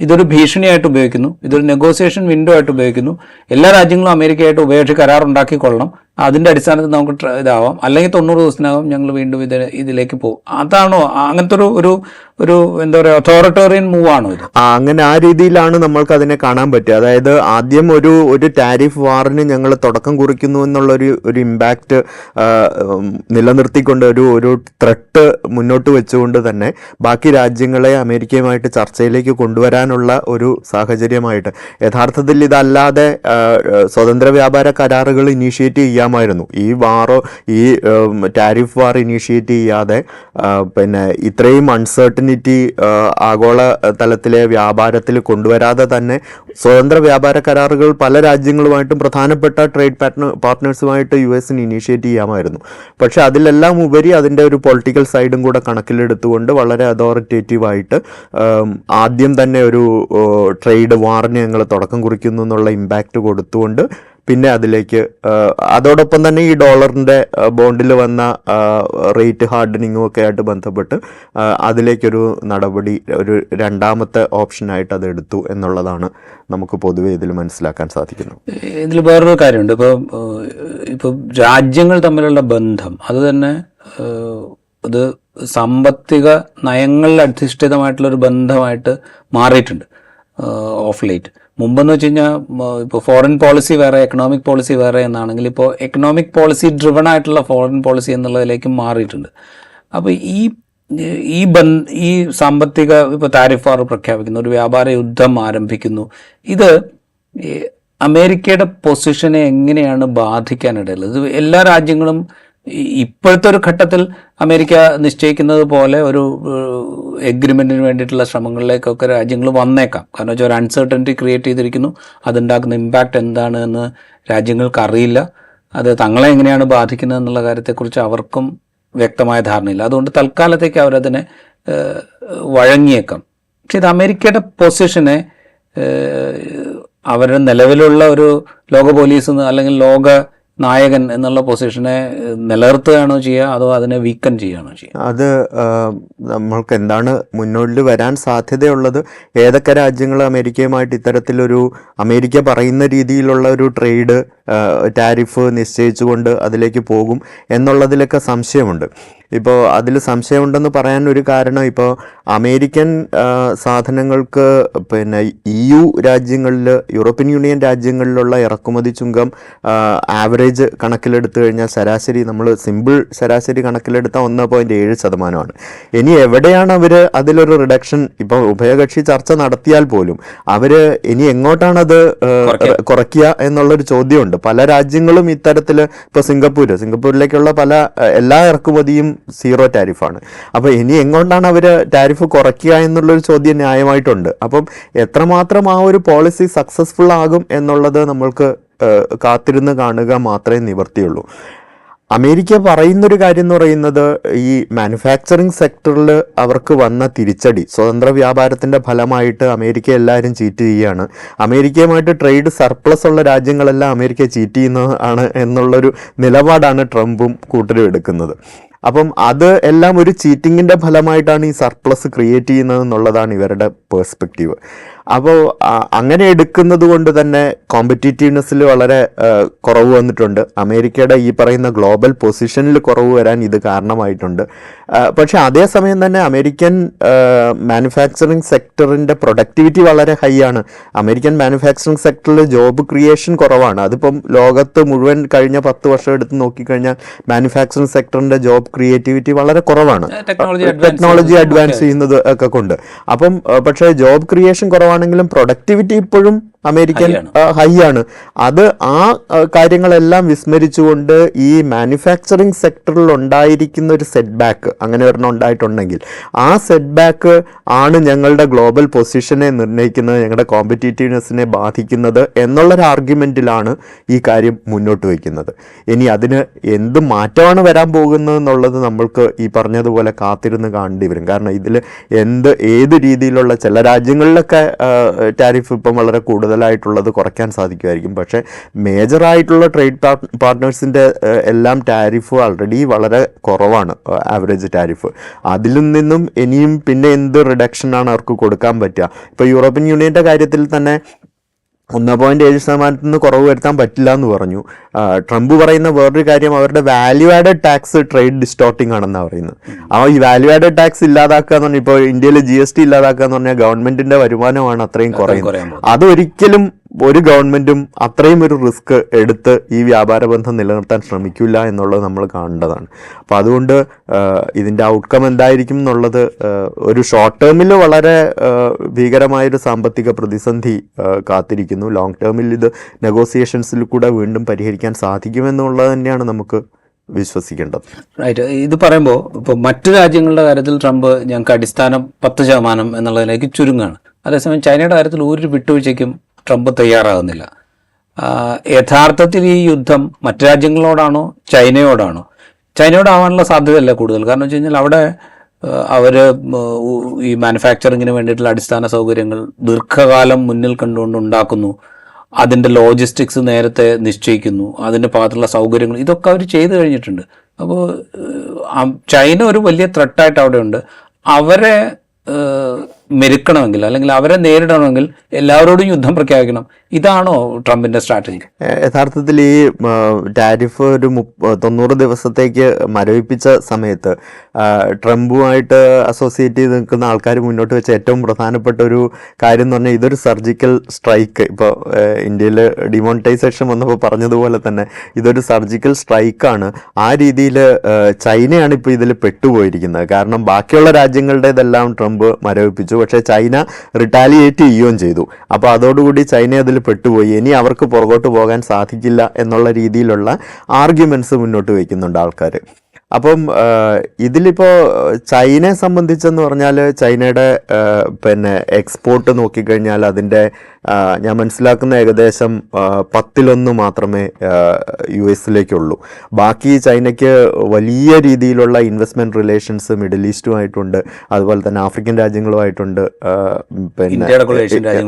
ഇതൊരു ഭീഷണിയായിട്ട് ഉപയോഗിക്കുന്നു. ഇതൊരു നെഗോസിയേഷൻ വിൻഡോ ആയിട്ട് ഉപയോഗിക്കുന്നു. എല്ലാ രാജ്യങ്ങളും അമേരിക്കയായിട്ട് ഉപയോഗിച്ച് കരാർ ഉണ്ടാക്കിക്കൊള്ളണം. അതിന്റെ അടിസ്ഥാനത്തിൽ നമുക്ക് ഇതാവാം. അല്ലെങ്കിൽ തൊണ്ണൂറ് ദിവസത്തിനകം ഞങ്ങൾ വീണ്ടും ഇത് ഇതിലേക്ക് പോകും. അതാണോ? അങ്ങനത്തെ ഒരു ഒരു ഒരു എന്താ പറയുക അതോറിറ്റേറിയൻ മൂവ് ആണോ ഇത്? അങ്ങനെ ആ രീതിയിലാണ് നമ്മൾക്ക് അതിനെ കാണാൻ പറ്റുക. അതായത് ആദ്യം ഒരു ഒരു ടാരിഫ് വാറിന് ഞങ്ങൾ തുടക്കം കുറിക്കുന്നു എന്നുള്ളൊരു ഒരു ഇമ്പാക്റ്റ് നിലനിർത്തിക്കൊണ്ട് ഒരു ഒരു ത്രെട്ട് മുന്നോട്ട് വെച്ചുകൊണ്ട് തന്നെ ബാക്കി രാജ്യങ്ങളെ അമേരിക്കയുമായിട്ട് ചർച്ചയിലേക്ക് കൊണ്ടുവരാനുള്ള ഒരു സാഹചര്യമായിട്ട്. യഥാർത്ഥത്തിൽ ഇതല്ലാതെ സ്വതന്ത്ര വ്യാപാര കരാറുകൾ ഇനീഷ്യേറ്റ് ചെയ്യാമായിരുന്നു. ഈ വാറോ ഈ ടാരിഫ് വാർ ഇനീഷ്യേറ്റ് ചെയ്യാതെ പിന്നെ ഇത്രയും അൺസർട്ടനിറ്റി ആഗോള തലത്തിലെ വ്യാപാരത്തിൽ കൊണ്ടുവരാതെ തന്നെ സ്വതന്ത്ര വ്യാപാര കരാറുകൾ പല രാജ്യങ്ങളുമായിട്ടും പ്രധാനപ്പെട്ട ട്രേഡ് പാർട്ട്ണർ പാർട്ട്നേഴ്സുമായിട്ട് യു എസിന് ഇനീഷ്യേറ്റ് ചെയ്യാമായിരുന്നു. പക്ഷേ അതിലെല്ലാം ഉപരി അതിന്റെ ഒരു പൊളിറ്റിക്കൽ സൈഡും കൂടെ കണക്കിലെടുത്തുകൊണ്ട് വളരെ അതോറിറ്റേറ്റീവായിട്ട് ആദ്യം തന്നെ ഒരു ട്രേഡ് വാറിന് ഞങ്ങൾ തുടക്കം കുറിക്കുന്നു എന്നുള്ള ഇമ്പാക്റ്റ് കൊടുത്തുകൊണ്ട് പിന്നെ അതിലേക്ക് അതോടൊപ്പം തന്നെ ഈ ഡോളറിന്റെ ബോണ്ടിൽ വന്ന റേറ്റ് ഹാർഡനിങ്ങും ഒക്കെ ആയിട്ട് ബന്ധപ്പെട്ട് അതിലേക്കൊരു നടപടി ഒരു രണ്ടാമത്തെ ഓപ്ഷനായിട്ട് അത് എടുത്തു എന്നുള്ളതാണ് നമുക്ക് പൊതുവെ ഇതിൽ മനസ്സിലാക്കാൻ സാധിക്കുന്നത്. ഇതിൽ വേറൊരു കാര്യമുണ്ട്. ഇപ്പോൾ ഇപ്പോൾ രാജ്യങ്ങൾ തമ്മിലുള്ള ബന്ധം അത് തന്നെ അത് സാമ്പത്തിക നയങ്ങളിൽ അധിഷ്ഠിതമായിട്ടുള്ള ഒരു ബന്ധമായിട്ട് മാറിയിട്ടുണ്ട് ഓഫ് ലേറ്റ്. മുമ്പെന്ന് വെച്ച് കഴിഞ്ഞാൽ ഇപ്പോൾ ഫോറിൻ പോളിസി വേറെ എക്കണോമിക് പോളിസി വേറെ എന്നാണെങ്കിൽ ഇപ്പോൾ എക്കണോമിക് പോളിസി ഡ്രിവൺ ആയിട്ടുള്ള ഫോറിൻ പോളിസി എന്നുള്ളതിലേക്ക് മാറിയിട്ടുണ്ട്. അപ്പോൾ ഈ ഈ ബന്ധ ഈ സാമ്പത്തിക ഇപ്പോൾ താരിഫ് പ്രഖ്യാപിക്കുന്നു ഒരു വ്യാപാര യുദ്ധം ആരംഭിക്കുന്നു. ഇത് അമേരിക്കയുടെ പൊസിഷനെ എങ്ങനെയാണ് ബാധിക്കാനിടയുള്ളത്? എല്ലാ രാജ്യങ്ങളും ഇപ്പോഴത്തെ ഒരു ഘട്ടത്തിൽ അമേരിക്ക നിശ്ചയിക്കുന്നത് പോലെ ഒരു എഗ്രിമെന്റിന് വേണ്ടിയിട്ടുള്ള ശ്രമങ്ങളിലേക്കൊക്കെ രാജ്യങ്ങൾ വന്നേക്കാം. കാരണം വെച്ചാൽ ഒരു അൺസർട്ടനിറ്റി ക്രിയേറ്റ് ചെയ്തിരിക്കുന്നു. അതുണ്ടാക്കുന്ന ഇമ്പാക്റ്റ് എന്താണ് എന്ന് രാജ്യങ്ങൾക്ക് അറിയില്ല അത് തങ്ങളെ എങ്ങനെയാണ് ബാധിക്കുന്നത് എന്നുള്ള കാര്യത്തെക്കുറിച്ച് അവർക്കും വ്യക്തമായ ധാരണയില്ല. അതുകൊണ്ട് തൽക്കാലത്തേക്ക് അവരതിനെ വഴങ്ങിയേക്കാം. പക്ഷെ ഇത് അമേരിക്കയുടെ പൊസിഷനെ അവരുടെ നിലവിലുള്ള ഒരു ലോക പോലീസ് അല്ലെങ്കിൽ ലോക നായകൻ എന്നുള്ള പൊസിഷനെ നിലനിർത്തുകയാണോ ചെയ്യുക അതോ അതിനെ വീക്കൻ ചെയ്യുകയാണോ ചെയ്യുക? അത് നമ്മൾക്ക് എന്താണ് മുന്നോട്ട് വരാൻ സാധ്യതയുള്ളത്? ഏതൊക്കെ രാജ്യങ്ങൾ അമേരിക്കയുമായിട്ട് ഇത്തരത്തിലൊരു അമേരിക്ക പറയുന്ന രീതിയിലുള്ള ഒരു ട്രേഡ് ടാരിഫ് നിശ്ചയിച്ചുകൊണ്ട് അതിലേക്ക് പോകും എന്നുള്ളതിലൊക്കെ സംശയമുണ്ട്. ഇപ്പോൾ അതിൽ സംശയമുണ്ടെന്ന് പറയാൻ ഒരു കാരണം ഇപ്പോൾ അമേരിക്കൻ സാധനങ്ങൾക്ക് പിന്നെ ഇ യു രാജ്യങ്ങളിൽ യൂറോപ്യൻ യൂണിയൻ രാജ്യങ്ങളിലുള്ള ഇറക്കുമതി ചുങ്കം ആവറേജ് കണക്കിലെടുത്തു കഴിഞ്ഞാൽ ശരാശരി നമ്മൾ സിമ്പിൾ ശരാശരി കണക്കിലെടുത്താൽ ഒന്ന് പോയിന്റ് ഏഴ് ശതമാനമാണ്. ഇനി എവിടെയാണ് അവർ അതിലൊരു റിഡക്ഷൻ ഇപ്പോൾ ഉഭയകക്ഷി ചർച്ച നടത്തിയാൽ പോലും അവർ ഇനി എങ്ങോട്ടാണ് അത് കുറയ്ക്കുക? എന്നുള്ളൊരു ചോദ്യമുണ്ട്. പല രാജ്യങ്ങളും ഇത്തരത്തിൽ ഇപ്പോൾ സിംഗപ്പൂർ സിംഗപ്പൂരിലേക്കുള്ള പല എല്ലാ ഇറക്കുമതിയും സീറോ ടാരിഫാണ് അപ്പോൾ ഇനി എങ്ങോട്ടാണ് അവർ ടാരിഫ് കുറയ്ക്കുക എന്നുള്ളൊരു ചോദ്യം ന്യായമായിട്ടുണ്ട്. അപ്പം എത്രമാത്രം ആ ഒരു പോളിസി സക്സസ്ഫുൾ ആകും എന്നുള്ളത് നമ്മൾക്ക് കാത്തിരുന്ന് കാണുക മാത്രമേ നിവർത്തിയുള്ളൂ അമേരിക്ക പറയുന്നൊരു കാര്യം എന്ന് പറയുന്നത് ഈ മാനുഫാക്ചറിങ് സെക്ടറിൽ അവർക്ക് വന്ന തിരിച്ചടി സ്വതന്ത്ര വ്യാപാരത്തിന്റെ ഫലമായിട്ട് അമേരിക്ക എല്ലാവരും ചീറ്റ് ചെയ്യുകയാണ്. അമേരിക്കയുമായിട്ട് ട്രേഡ് സർപ്ലസ് ഉള്ള രാജ്യങ്ങളെല്ലാം അമേരിക്ക ചീറ്റ് ചെയ്യുന്നതാണ് എന്നുള്ളൊരു നിലപാടാണ് ട്രംപും കൂട്ടരും എടുക്കുന്നത്. അപ്പം അത് എല്ലാം ഒരു ചീറ്റിങ്ങിന്റെ ഫലമായിട്ടാണ് ഈ സർപ്ലസ് ക്രിയേറ്റ് ചെയ്യുന്നത് എന്നുള്ളതാണ് ഇവരുടെ പേഴ്സ്പെക്റ്റീവ് അപ്പോൾ അങ്ങനെ എടുക്കുന്നത് കൊണ്ട് തന്നെ കോമ്പറ്റീറ്റീവ്നെസ്സിൽ വളരെ കുറവ് വന്നിട്ടുണ്ട്. അമേരിക്കയുടെ ഈ പറയുന്ന ഗ്ലോബൽ പൊസിഷനിൽ കുറവ് വരാൻ ഇത് കാരണമായിട്ടുണ്ട്. പക്ഷേ അതേസമയം തന്നെ അമേരിക്കൻ മാനുഫാക്ചറിങ് സെക്ടറിന്റെ പ്രൊഡക്ടിവിറ്റി വളരെ ഹൈ ആണ്. അമേരിക്കൻ മാനുഫാക്ചറിങ് സെക്ടറിൽ ജോബ് ക്രിയേഷൻ കുറവാണ്. അതിപ്പം ലോകത്ത് മുഴുവൻ കഴിഞ്ഞ പത്ത് വർഷം എടുത്ത് നോക്കിക്കഴിഞ്ഞാൽ മാനുഫാക്ചറിങ് സെക്ടറിന്റെ ജോബ് ക്രിയേറ്റിവിറ്റി വളരെ കുറവാണ്. ടെക്നോളജി അഡ്വാൻസ് ചെയ്യുന്നത് ഒക്കെ കൊണ്ട്. അപ്പം പക്ഷേ ജോബ് ക്രിയേഷൻ കുറവാണെങ്കിലും പ്രൊഡക്ടിവിറ്റി ഇപ്പോഴും അമേരിക്കൻ ഹൈ ആണ് അത് ആ കാര്യങ്ങളെല്ലാം വിസ്മരിച്ചുകൊണ്ട് ഈ മാനുഫാക്ചറിങ് സെക്ടറിൽ ഉണ്ടായിരിക്കുന്ന ഒരു സെറ്റ് ബാക്ക് അങ്ങനെ ഒരെണ്ണം ഉണ്ടായിട്ടുണ്ടെങ്കിൽ ആ സെറ്റ് ബാക്ക് ആണ് ഞങ്ങളുടെ ഗ്ലോബൽ പൊസിഷനെ നിർണയിക്കുന്നത് ഞങ്ങളുടെ കോമ്പറ്റീറ്റീവ്നെസ്സിനെ ബാധിക്കുന്നത് എന്നുള്ളൊരു ആർഗ്യുമെന്റിലാണ് ഈ കാര്യം മുന്നോട്ട് വയ്ക്കുന്നത്. ഇനി അതിന് എന്ത് മാറ്റമാണ് വരാൻ പോകുന്നത് എന്നുള്ളത് നമ്മൾക്ക് ഈ പറഞ്ഞതുപോലെ കാത്തിരുന്ന് കാണേണ്ടി വരും. കാരണം ഇതിൽ എന്ത് ഏത് രീതിയിലുള്ള ചില രാജ്യങ്ങളിലൊക്കെ ടാരിഫ് ഇപ്പം വളരെ കൂടുതലായിട്ടുള്ളത് കുറയ്ക്കാൻ സാധിക്കുമായിരിക്കും. പക്ഷേ മേജറായിട്ടുള്ള ട്രേഡ് പാർട്ട്നേഴ്സിന്റെ എല്ലാം ടാരിഫ് ആൾറെഡി വളരെ കുറവാണ് ആവറേജ് ടാരിഫ് അതിൽ നിന്നും ഇനിയും പിന്നെ എന്ത് റിഡക്ഷനാണ് അവർക്ക് കൊടുക്കാൻ പറ്റുക? ഇപ്പോൾ യൂറോപ്യൻ യൂണിയന്റെ കാര്യത്തിൽ തന്നെ ഒന്ന് പോയിന്റ് ഏഴ് ശതമാനത്തിൽ നിന്ന് കുറവ് വരുത്താൻ പറ്റില്ല എന്ന് പറഞ്ഞു. ട്രംപ് പറയുന്ന വേറൊരു കാര്യം അവരുടെ value added tax trade distorting ആണെന്നാണ് പറയുന്നത്. ആ ഈ വാല്യൂ ആഡഡ് ടാക്സ് ഇല്ലാതാക്കുക എന്ന് പറഞ്ഞാൽ ഇപ്പോൾ ഇന്ത്യയിൽ ജി എസ് ടി ഇല്ലാതാക്കുക എന്ന് പറഞ്ഞാൽ ഗവൺമെന്റിന്റെ വരുമാനമാണ് അത്രയും കുറയുന്നത്. അതൊരിക്കലും ഒരു ഗവൺമെന്റും അത്രയും ഒരു റിസ്ക് എടുത്ത് ഈ വ്യാപാര ബന്ധം നിലനിർത്താൻ ശ്രമിക്കില്ല എന്നുള്ളത് നമ്മൾ കാണേണ്ടതാണ്. അപ്പോൾ അതുകൊണ്ട് ഇതിന്റെ ഔട്ട്കം എന്തായിരിക്കും എന്നുള്ളത് ഒരു ഷോർട്ട് ടേമിൽ വളരെ ഭീകരമായൊരു സാമ്പത്തിക പ്രതിസന്ധി കാത്തിരിക്കുന്നു. ലോങ് ടേമിൽ ഇത് നെഗോസിയേഷൻസിൽ കൂടെ വീണ്ടും പരിഹരിക്കാൻ സാധിക്കുമെന്നുള്ളത് തന്നെയാണ് നമുക്ക് വിശ്വസിക്കേണ്ടത്. റൈറ്റ് ഇത് പറയുമ്പോൾ ഇപ്പോൾ മറ്റു രാജ്യങ്ങളുടെ കാര്യത്തിൽ ട്രംപ് ഞങ്ങൾക്ക് അടിസ്ഥാനം പത്ത് ശതമാനം എന്നുള്ളതിലേക്ക് ചുരുങ്ങാണ് അതേസമയം ചൈനയുടെ കാര്യത്തിൽ ഒരു വിട്ടുവീഴ്ചയ്ക്കും ട്രംപ് തയ്യാറാകുന്നില്ല. യഥാർത്ഥത്തിൽ ഈ യുദ്ധം മറ്റു രാജ്യങ്ങളോടാണോ ചൈനയോടാണോ? ചൈനയോടാവാനുള്ള സാധ്യതയല്ല കൂടുതൽ. കാരണം വെച്ച് കഴിഞ്ഞാൽ അവിടെ അവർ ഈ മാനുഫാക്ചറിങ്ങിന് വേണ്ടിയിട്ടുള്ള അടിസ്ഥാന സൗകര്യങ്ങൾ ദീർഘകാലം മുന്നിൽ കണ്ടുകൊണ്ട് ഉണ്ടാക്കുന്നു. അതിന്റെ ലോജിസ്റ്റിക്സ് നേരത്തെ നിശ്ചയിക്കുന്നു. അതിന്റെ ഭാഗത്തുള്ള സൗകര്യങ്ങൾ ഇതൊക്കെ അവർ ചെയ്തു കഴിഞ്ഞിട്ടുണ്ട്. അപ്പോൾ ചൈന ഒരു വലിയ ത്രട്ടായിട്ട് അവിടെയുണ്ട്. അവരെ മെരുക്കണമെങ്കിൽ അല്ലെങ്കിൽ അവരെ നേരിടണമെങ്കിൽ എല്ലാവരോടും യുദ്ധം പ്രഖ്യാപിക്കണം. ഇതാണോ ട്രംപിന്റെ സ്ട്രാറ്റജി? യഥാർത്ഥത്തിൽ ഈ ടാരിഫ് ഒരു തൊണ്ണൂറ് ദിവസത്തേക്ക് മരവിപ്പിച്ച സമയത്ത് ട്രംപുമായിട്ട് അസോസിയേറ്റ് ചെയ്ത് നിൽക്കുന്ന ആൾക്കാർ മുന്നോട്ട് വെച്ച ഏറ്റവും പ്രധാനപ്പെട്ട ഒരു കാര്യം എന്ന് പറഞ്ഞാൽ ഇതൊരു സർജിക്കൽ സ്ട്രൈക്ക്. ഇപ്പോൾ ഇന്ത്യയിൽ ഡിമോണിറ്റൈസേഷൻ വന്നപ്പോൾ പറഞ്ഞതുപോലെ തന്നെ ഇതൊരു സർജിക്കൽ സ്ട്രൈക്കാണ്. ആ രീതിയിൽ ചൈനയാണ് ഇപ്പോൾ ഇതിൽ പെട്ടുപോയിരിക്കുന്നത്. കാരണം ബാക്കിയുള്ള രാജ്യങ്ങളുടേതെല്ലാം ട്രംപ് മരവിപ്പിച്ചു. പക്ഷേ ചൈന റിട്ടാലിയേറ്റ് ചെയ്യുകയും ചെയ്തു. അപ്പോൾ അതോടുകൂടി ചൈന അതിൽ പെട്ടുപോയി. ഇനി അവർക്ക് പുറകോട്ട് പോകാൻ സാധിക്കില്ല എന്നുള്ള രീതിയിലുള്ള ആർഗ്യുമെന്റ്സ് മുന്നോട്ട് വയ്ക്കുന്നുണ്ട് ആൾക്കാർ അപ്പം ഇതിലിപ്പോൾ ഇതിലിപ്പോ ചൈനയെ സംബന്ധിച്ചെന്ന് പറഞ്ഞാൽ ചൈനയുടെ പിന്നെ എക്സ്പോർട്ട് നോക്കിക്കഴിഞ്ഞാൽ അതിന്റെ ഞാൻ മനസ്സിലാക്കുന്ന ഏകദേശം പത്തിലൊന്ന് മാത്രമേ യു എസിലേക്കുള്ളൂ ബാക്കി ചൈനയ്ക്ക് വലിയ രീതിയിലുള്ള ഇൻവെസ്റ്റ്മെന്റ് റിലേഷൻസ് മിഡിൽ ഈസ്റ്റുമായിട്ടുണ്ട് അതുപോലെ തന്നെ ആഫ്രിക്കൻ രാജ്യങ്ങളുമായിട്ടുണ്ട് പിന്നെ.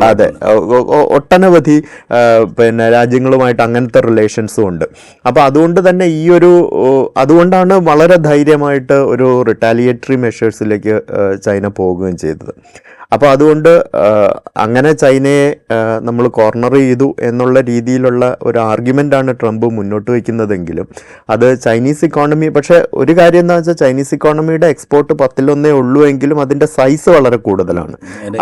അതെ ഒട്ടനവധി പിന്നെ രാജ്യങ്ങളുമായിട്ട് അങ്ങനത്തെ റിലേഷൻസും ഉണ്ട് അപ്പോൾ അതുകൊണ്ട് തന്നെ ഈ ഒരു അതുകൊണ്ടാണ് വളരെ ധൈര്യമായിട്ട് ഒരു റിട്ടാലിയേറ്ററി മെഷേഴ്സിലേക്ക് ചൈന പോവുകയും ചെയ്തത്. അപ്പോൾ അതുകൊണ്ട് അങ്ങനെ ചൈനയെ നമ്മൾ കോർണർ ചെയ്തു എന്നുള്ള രീതിയിലുള്ള ഒരു ആർഗ്യുമെന്റാണ് ട്രംപ് മുന്നോട്ട് വയ്ക്കുന്നതെങ്കിലും അത് ചൈനീസ് ഇക്കോണമി പക്ഷേ ഒരു കാര്യം എന്താ വെച്ചാൽ ചൈനീസ് ഇക്കോണമിയുടെ എക്സ്പോർട്ട് പത്തിലൊന്നേ ഉള്ളൂ എങ്കിലും അതിന്റെ സൈസ് വളരെ കൂടുതലാണ്.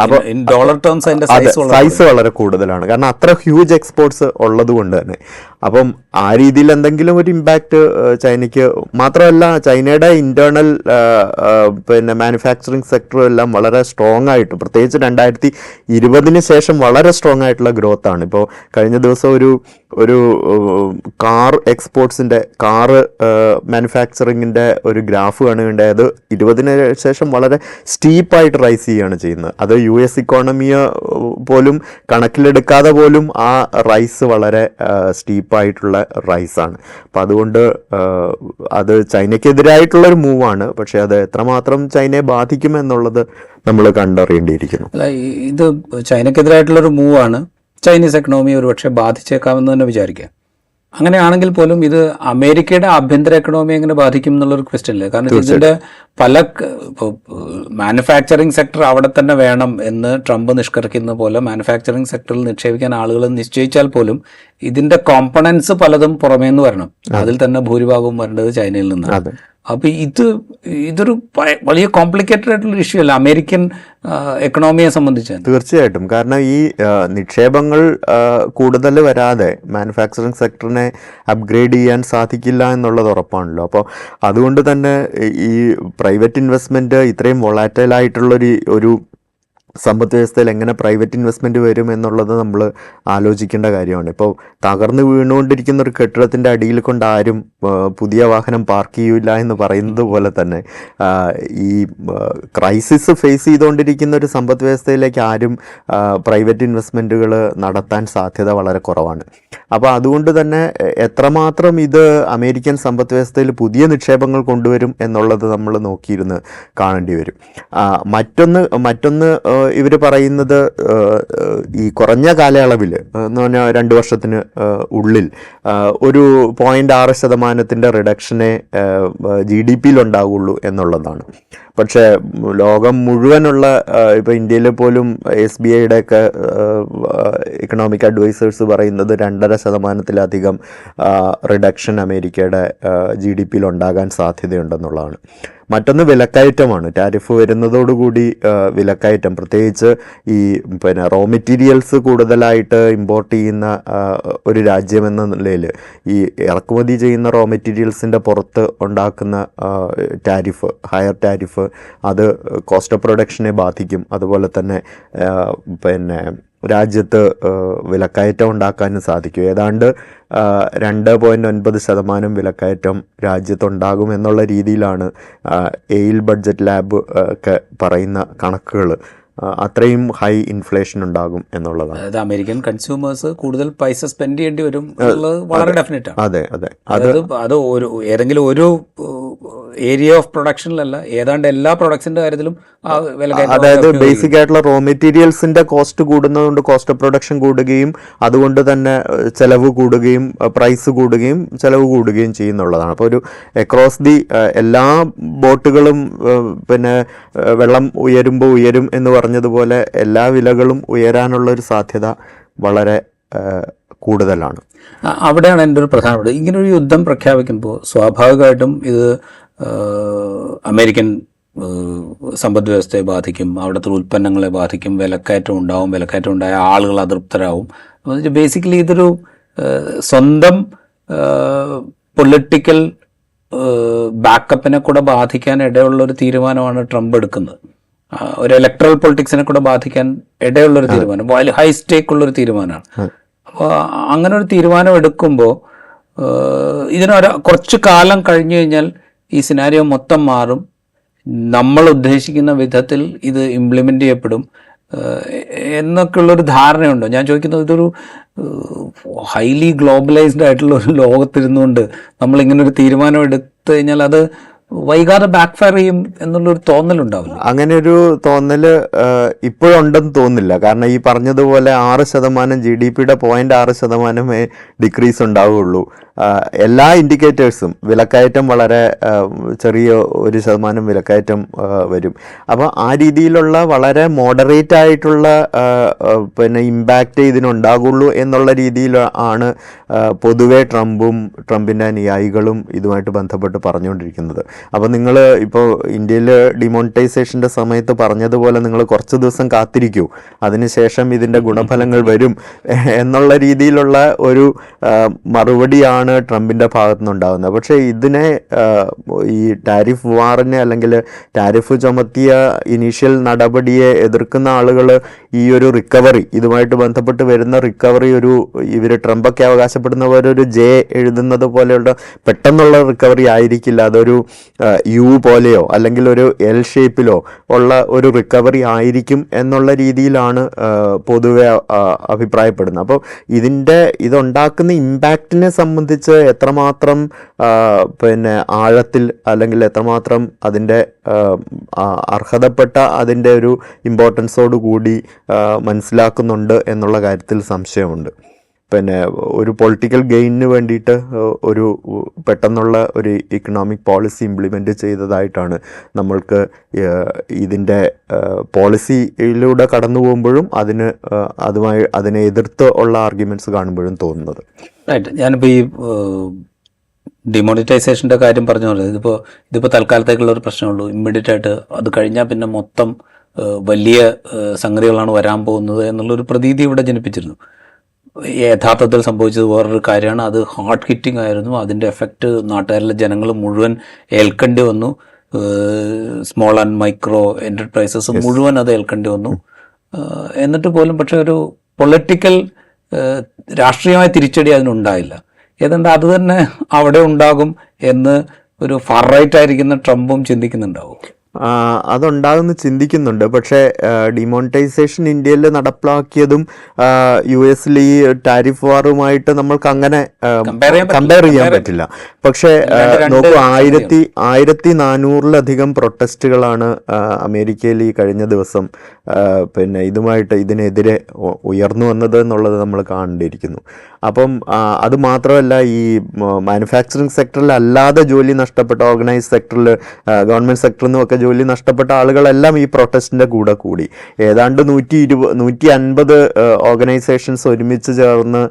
അപ്പോൾ ഡോളർ ടേംസ് അതിന്റെ സൈസ് വളരെ കൂടുതലാണ്. കാരണം അത്ര ഹ്യൂജ് എക്സ്പോർട്സ് ഉള്ളത് കൊണ്ട് തന്നെ. അപ്പം ആ രീതിയിൽ എന്തെങ്കിലും ഒരു ഇമ്പാക്റ്റ് ചൈനയ്ക്ക് മാത്രമല്ല ചൈനയുടെ ഇന്റേണൽ പിന്നെ മാനുഫാക്ചറിങ് സെക്ടറും എല്ലാം വളരെ സ്ട്രോങ് ആയിട്ട് പ്രത്യേകിച്ച് രണ്ടായിരത്തി ഇരുപതിന് ശേഷം വളരെ സ്ട്രോങ് ആയിട്ടുള്ള ഗ്രോത്ത് ആണ്. ഇപ്പോൾ കഴിഞ്ഞ ദിവസം ഒരു ഒരു കാർ എക്സ്പോർട്സിന്റെ കാറ് മാനുഫാക്ചറിങ്ങിന്റെ ഒരു ഗ്രാഫ് കാണുകയുണ്ടായത് ഇരുപതിന് ശേഷം വളരെ സ്റ്റീപ്പായിട്ട് റൈസ് ചെയ്യുകയാണ് ചെയ്യുന്നത്. അത് യു എസ് ഇക്കോണമിയെ പോലും കണക്കിലെടുക്കാതെ പോലും ആ റൈസ് വളരെ സ്റ്റീപ്പായിട്ടുള്ള റൈസാണ്. അപ്പം അതുകൊണ്ട് അത് ചൈനയ്ക്കെതിരായിട്ടുള്ളൊരു മൂവാണ്. പക്ഷേ അത് എത്രമാത്രം ചൈനയെ ബാധിക്കുമെന്നുള്ളത് നമ്മൾ കണ്ടറിയേണ്ടിയിരിക്കുന്നു. അല്ല ഇത് ചൈനക്കെതിരായിട്ടുള്ളൊരു മൂവാണ്. ചൈനീസ് എക്കണോമി ഒരുപക്ഷെ ബാധിച്ചേക്കാമെന്ന് തന്നെ വിചാരിക്കാം അങ്ങനെയാണെങ്കിൽ പോലും ഇത് അമേരിക്കയുടെ ആഭ്യന്തര എക്കണോമി എങ്ങനെ ബാധിക്കും എന്നുള്ളൊരു ക്വസ്റ്റ്യൻ അല്ലേ? കാരണം ഇതിന്റെ പല മാനുഫാക്ചറിങ് സെക്ടർ അവിടെ തന്നെ വേണം എന്ന് ട്രംപ് നിഷ്കർഷിക്കുന്ന പോലെ മാനുഫാക്ചറിങ് സെക്ടറിൽ നിക്ഷേപിക്കാൻ ആളുകൾ നിശ്ചയിച്ചാൽ പോലും ഇതിന്റെ കോമ്പണൻസ് പലതും പുറമേന്ന് വരണം. അതിൽ തന്നെ ഭൂരിഭാഗവും വരേണ്ടത് ചൈനയിൽ നിന്നാണ്. അതെ അപ്പൊ ഇത് ഇതൊരു വലിയ കോംപ്ലിക്കേറ്റഡ് ആയിട്ടുള്ള ഇഷ്യൂ അല്ല. അമേരിക്കൻ എക്കണോമിയെ സംബന്ധിച്ച്. തീർച്ചയായിട്ടും. കാരണം ഈ നിക്ഷേപങ്ങൾ കൂടുതൽ വരാതെ മാനുഫാക്ചറിങ് സെക്ടറിനെ അപ്ഗ്രേഡ് ചെയ്യാൻ സാധിക്കില്ല എന്നുള്ളത് ഉറപ്പാണല്ലോ. അപ്പോൾ അതുകൊണ്ട് തന്നെ ഈ പ്രൈവറ്റ് ഇൻവെസ്റ്റ്മെന്റ് ഇത്രയും വൊളാറ്റൈലായിട്ടുള്ളൊരു ഒരു സമ്പദ് വ്യവസ്ഥയിൽ എങ്ങനെ പ്രൈവറ്റ് ഇൻവെസ്റ്റ്മെന്റ് വരും എന്നുള്ളത് നമ്മൾ ആലോചിക്കേണ്ട കാര്യമാണ്. ഇപ്പോൾ തകർന്നു വീണുകൊണ്ടിരിക്കുന്ന ഒരു കെട്ടിടത്തിന്റെ അടിയിൽ കൊണ്ട് ആരും പുതിയ വാഹനം പാർക്ക് ചെയ്യില്ല എന്ന് പറയുന്നത് പോലെ തന്നെ ഈ ക്രൈസിസ് ഫേസ് ചെയ്തുകൊണ്ടിരിക്കുന്ന ഒരു സമ്പദ് വ്യവസ്ഥയിലേക്ക് ആരും പ്രൈവറ്റ് ഇൻവെസ്റ്റ്മെന്റുകൾ നടത്താൻ സാധ്യത വളരെ കുറവാണ്. അപ്പോൾ അതുകൊണ്ട് തന്നെ എത്രമാത്രം ഇത് അമേരിക്കൻ സമ്പദ് വ്യവസ്ഥയിൽ പുതിയ നിക്ഷേപങ്ങൾ കൊണ്ടുവരും എന്നുള്ളത് നമ്മൾ നോക്കിയിരുന്ന് കാണേണ്ടി വരും. മറ്റൊന്ന് മറ്റൊന്ന് ഇവർ പറയുന്നത് ഈ കുറഞ്ഞ കാലയളവിൽ എന്ന് പറഞ്ഞാൽ രണ്ട് വർഷത്തിന് ഉള്ളിൽ ഒരു പോയിന്റ് ആറ് ശതമാനത്തിന്റെ റിഡക്ഷനെ ജി ഡി പിയിൽ ഉണ്ടാവുള്ളൂ എന്നുള്ളതാണ്. പക്ഷേ ലോകം മുഴുവനുള്ള ഇപ്പോൾ ഇന്ത്യയിൽ പോലും എസ് ബി ഐയുടെ ഒക്കെ ഇക്കണോമിക് അഡ്വൈസേഴ്സ് പറയുന്നത് രണ്ടര ശതമാനത്തിലധികം റിഡക്ഷൻ അമേരിക്കയുടെ ജി ഡി പിയിൽ ഉണ്ടാകാൻ സാധ്യതയുണ്ടെന്നുള്ളതാണ്. മറ്റൊന്ന് വിലക്കയറ്റമാണ്. ടാരിഫ് വരുന്നതോടുകൂടി വിലക്കയറ്റം. പ്രത്യേകിച്ച് ഈ പിന്നെ റോ മെറ്റീരിയൽസ് കൂടുതലായിട്ട് ഇമ്പോർട്ട് ചെയ്യുന്ന ഒരു രാജ്യമെന്ന നിലയിൽ ഈ ഇറക്കുമതി ചെയ്യുന്ന റോ മെറ്റീരിയൽസിന്റെ പുറത്ത് ഉണ്ടാക്കുന്ന ടാരിഫ് ഹയർ ടാരിഫ് അത് കോസ്റ്റ് ഓഫ് പ്രൊഡക്ഷനെ ബാധിക്കും. അതുപോലെ തന്നെ പിന്നെ രാജ്യത്ത് വിലക്കയറ്റം ഉണ്ടാക്കാനും സാധിക്കും. ഏതാണ്ട് രണ്ട് പോയിന്റ് ഒൻപത് ശതമാനം വിലക്കയറ്റം രാജ്യത്തുണ്ടാകും എന്നുള്ള രീതിയിലാണ് എയിൽ ബഡ്ജറ്റ് ലാബ് ഒക്കെ പറയുന്ന കണക്കുകൾ അത്രയും ഹൈ ഇൻഫ്ലേഷൻ ഉണ്ടാകും എന്നുള്ളതാണ്. അതായത് അമേരിക്കൻ കൺസ്യൂമേഴ്സ് കൂടുതൽ പൈസ സ്പെൻഡ് ചെയ്യേണ്ടി വരും എന്നുള്ളത് വളരെ ഡെഫിനറ്റ് ആണ്. അതെ അതെ. അത് അത് ഒരു ഏതെങ്കിലും ഒരു ഏരിയ ഓഫ് പ്രൊഡക്ഷനിലല്ല ഏതാണ്ട് എല്ലാ പ്രൊഡക്ട്സിന്റെ കാര്യത്തിലും അതായത് ബേസിക് ആയിട്ടുള്ള റോ മെറ്റീരിയൽസിന്റെ കോസ്റ്റ് കൂടുന്നതുകൊണ്ട് കോസ്റ്റ് ഓഫ് പ്രൊഡക്ഷൻ കൂടുകയും അതുകൊണ്ട് തന്നെ ചെലവ് കൂടുകയും പ്രൈസ് കൂടുകയും ചെലവ് കൂടുകയും ചെയ്യുന്നുള്ളതാണ്. അപ്പോൾ ഒരു അക്രോസ് ദി എല്ലാ ബോട്ടുകളും പിന്നെ വെള്ളം ഉയരുമ്പോൾ ഉയരും എന്ന് പറഞ്ഞതുപോലെ എല്ലാ വിലകളും ഉയരാനുള്ള ഒരു സാധ്യത വളരെ കൂടുതലാണ്. അവിടെയാണ് എന്റെ ഒരു പ്രധാനപ്പെട്ട ഇങ്ങനൊരു യുദ്ധം പ്രഖ്യാപിക്കുമ്പോൾ സ്വാഭാവികമായിട്ടും ഇത് അമേരിക്കൻ സമ്പദ് വ്യവസ്ഥയെ ബാധിക്കും അവിടുത്തെ ഉൽപ്പന്നങ്ങളെ ബാധിക്കും വിലക്കയറ്റം ഉണ്ടാവും വിലക്കയറ്റം ഉണ്ടായ ആളുകൾ അതൃപ്തരാകും ബേസിക്കലി ഇതൊരു സ്വന്തം പൊളിറ്റിക്കൽ ബാക്കപ്പിനെ കൂടെ ബാധിക്കാൻ ഇടയുള്ള ഒരു തീരുമാനമാണ് ട്രംപ് എടുക്കുന്നത്. ഒരു ഇലക്ട്രൽ പൊളിറ്റിക്സിനെ കൂടെ ബാധിക്കാൻ ഇടയുള്ള ഒരു തീരുമാനം വലിയ ഹൈ സ്റ്റേക്ക് ഉള്ള ഒരു തീരുമാനമാണ്. അപ്പോൾ അങ്ങനെ ഒരു തീരുമാനം എടുക്കുമ്പോൾ ഇതിനൊരു കുറച്ച് കാലം കഴിഞ്ഞു കഴിഞ്ഞാൽ ഈ സിനാരിയോ മൊത്തം മാറും. നമ്മൾ ഉദ്ദേശിക്കുന്ന വിധത്തിൽ ഇത് ഇംപ്ലിമെന്റ് ചെയ്യപ്പെടും. എന്നൊക്കെ എന്നൊക്കെയുള്ളൊരു ധാരണയുണ്ടോ. ഞാൻ ചോദിക്കുന്നത് ഇതൊരു ഹൈലി ഗ്ലോബലൈസ്ഡ് ആയിട്ടുള്ള ഒരു ലോകത്തിരുന്നുകൊണ്ട് നമ്മൾ ഇങ്ങനെ ഒരു തീരുമാനം എടുത്തു കഴിഞ്ഞാൽ അത് വൈകാതെ ബാക്ക് ഫയർ ചെയ്യും എന്നുള്ളൊരു തോന്നലുണ്ടാവില്ല. അങ്ങനെ ഒരു തോന്നൽ ഇപ്പോഴുണ്ടെന്ന് തോന്നില്ല കാരണം ഈ പറഞ്ഞതുപോലെ ആറ് ശതമാനം ജി ഡി പിയുടെ പോയിന്റ് ആറ് ശതമാനമേ ഡിക്രീസ് ഉണ്ടാവുകയുള്ളൂ. എല്ലാ ഇൻഡിക്കേറ്റേഴ്സും വിലക്കയറ്റം വളരെ ചെറിയ ഒരു ശതമാനം വിലക്കയറ്റം വരും. അപ്പോൾ ആ രീതിയിലുള്ള വളരെ മോഡറേറ്റ് ആയിട്ടുള്ള പിന്നെ ഇമ്പാക്റ്റ് ഇതിനുണ്ടാകുള്ളൂ എന്നുള്ള രീതിയിൽ ആണ് പൊതുവേ ട്രംപും ട്രംപിന്റെ അനുയായികളും ഇതുമായിട്ട് ബന്ധപ്പെട്ട് പറഞ്ഞുകൊണ്ടിരിക്കുന്നത്. അപ്പോൾ നിങ്ങൾ ഇപ്പോൾ ഇന്ത്യയിൽ ഡിമോണിറ്റൈസേഷന്റെ സമയത്ത് പറഞ്ഞതുപോലെ നിങ്ങൾ കുറച്ച് ദിവസം കാത്തിരിക്കൂ. അതിനുശേഷം ഇതിന്റെ ഗുണഫലങ്ങൾ വരും. എന്നുള്ള രീതിയിലുള്ള ഒരു ആ, മറുപടിയാണ് ട്രംപിന്റെ ഭാഗത്തു നിന്നുണ്ടാകുന്നത് പക്ഷേ ഇതിനെ ഈ ടാരിഫ് വാറിനെ അല്ലെങ്കിൽ ടാരിഫ് ചുമത്തിയ ഇനീഷ്യൽ നടപടിയെ എതിർക്കുന്ന ആളുകൾ ഈ ഒരു റിക്കവറി ഇതുമായിട്ട് ബന്ധപ്പെട്ട് വരുന്ന റിക്കവറി ഒരു ഇവർ ട്രംപൊക്കെ അവകാശപ്പെടുന്ന പോലെ ഒരു ജെ എഴുതുന്നത് പോലെയുള്ള പെട്ടെന്നുള്ള റിക്കവറി ആയിരിക്കില്ല. അതൊരു യു പോലെയോ അല്ലെങ്കിൽ ഒരു എൽ ഷേപ്പിലോ ഉള്ള ഒരു റിക്കവറി ആയിരിക്കും എന്നുള്ള രീതിയിലാണ് പൊതുവെ അഭിപ്രായപ്പെടുന്നത്. അപ്പോൾ ഇതിന്റെ ഇതുണ്ടാക്കുന്ന ഇമ്പാക്റ്റിനെ സംബന്ധിച്ച് എത്രമാത്രം പിന്നെ ആഴത്തിൽ അല്ലെങ്കിൽ എത്രമാത്രം അതിന്റെ അർഹതപ്പെട്ട അതിന്റെ ഒരു ഇമ്പോർട്ടൻസോടു കൂടി മനസ്സിലാക്കുന്നുണ്ട് എന്നുള്ള കാര്യത്തിൽ സംശയമുണ്ട്. പിന്നെ ഒരു പൊളിറ്റിക്കൽ ഗെയിനിന് വേണ്ടിയിട്ട് ഒരു പെട്ടെന്നുള്ള ഒരു ഇക്കണോമിക് പോളിസി ഇംപ്ലിമെന്റ് ചെയ്തതായിട്ടാണ് നമ്മൾക്ക് ഇതിന്റെ പോളിസിയിലൂടെ കടന്നു പോകുമ്പോഴും അതിന് അതുമായി അതിനെ എതിർത്ത് ഉള്ള ആർഗ്യുമെന്റ്സ് കാണുമ്പോഴും തോന്നുന്നത്. റൈറ്റ് ഞാനിപ്പോൾ ഈ ഡിമോണിറ്റൈസേഷന്റെ കാര്യം പറഞ്ഞു പറഞ്ഞത് ഇതിപ്പോൾ ഇതിപ്പോൾ തൽക്കാലത്തേക്കുള്ള ഒരു പ്രശ്നമുള്ളൂ ഇമ്മീഡിയറ്റ് ആയിട്ട് അത് കഴിഞ്ഞാൽ പിന്നെ മൊത്തം വലിയ സംഗതികളാണ് വരാൻ പോകുന്നത് എന്നുള്ളൊരു പ്രതീതി ഇവിടെ ജനിപ്പിച്ചിരുന്നു. യഥാർത്ഥത്തിൽ സംഭവിച്ചത് വേറൊരു കാര്യമാണ്. അത് ഹാർട്ട് ഹിറ്റിംഗ് ആയിരുന്നു. അതിന്റെ എഫക്റ്റ് നാട്ടുകാരിലെ ജനങ്ങൾ മുഴുവൻ ഏൽക്കേണ്ടി വന്നു. സ്മോൾ ആൻഡ് മൈക്രോ എന്റർപ്രൈസസ് മുഴുവൻ അത് ഏൽക്കേണ്ടി വന്നു. എന്നിട്ട് പോലും പക്ഷേ ഒരു പൊളിറ്റിക്കൽ രാഷ്ട്രീയമായ തിരിച്ചടി അതിനുണ്ടായില്ല. ഏതാണ്ട് അത് തന്നെ അവിടെ ഉണ്ടാകും എന്ന് ഒരു ഫാർ റൈറ്റ് ആയിരിക്കുന്ന ട്രംപും ചിന്തിക്കുന്നുണ്ടാവും. അതുണ്ടാകുമെന്ന് ചിന്തിക്കുന്നുണ്ട് പക്ഷേ ഡിമോണിറ്റൈസേഷൻ ഇന്ത്യയിൽ നടപ്പിലാക്കിയതും യു എസിൽ ഈ ടാരിഫ് വാറുമായിട്ട് നമ്മൾക്ക് അങ്ങനെ. കമ്പയർ ചെയ്യാൻ പറ്റില്ല പക്ഷേ നോക്കൂ. ആയിരത്തി ആയിരത്തി നാനൂറിലധികം പ്രൊട്ടസ്റ്റുകളാണ് അമേരിക്കയിൽ ഈ കഴിഞ്ഞ ദിവസം പിന്നെ ഇതുമായിട്ട് ഇതിനെതിരെ ഉയർന്നു വന്നത് എന്നുള്ളത് നമ്മൾ കാണേണ്ടിയിരിക്കുന്നു അപ്പം അത് മാത്രമല്ല ഈ മാനുഫാക്ചറിങ് സെക്ടറിൽ അല്ലാതെ ജോലി നഷ്ടപ്പെട്ട ഓർഗനൈസ് സെക്ടറിൽ ഗവൺമെന്റ് സെക്ടറിൽ നിന്നുമൊക്കെ ജോലി നഷ്ടപ്പെട്ട ആളുകളെല്ലാം ഈ പ്രൊട്ടസ്റ്റിന്റെ കൂടെ കൂടി. ഏതാണ്ട് നൂറ്റി ഇരുപത് നൂറ്റി അൻപത് ഓർഗനൈസേഷൻസ് ഒരുമിച്ച് ചേർന്ന്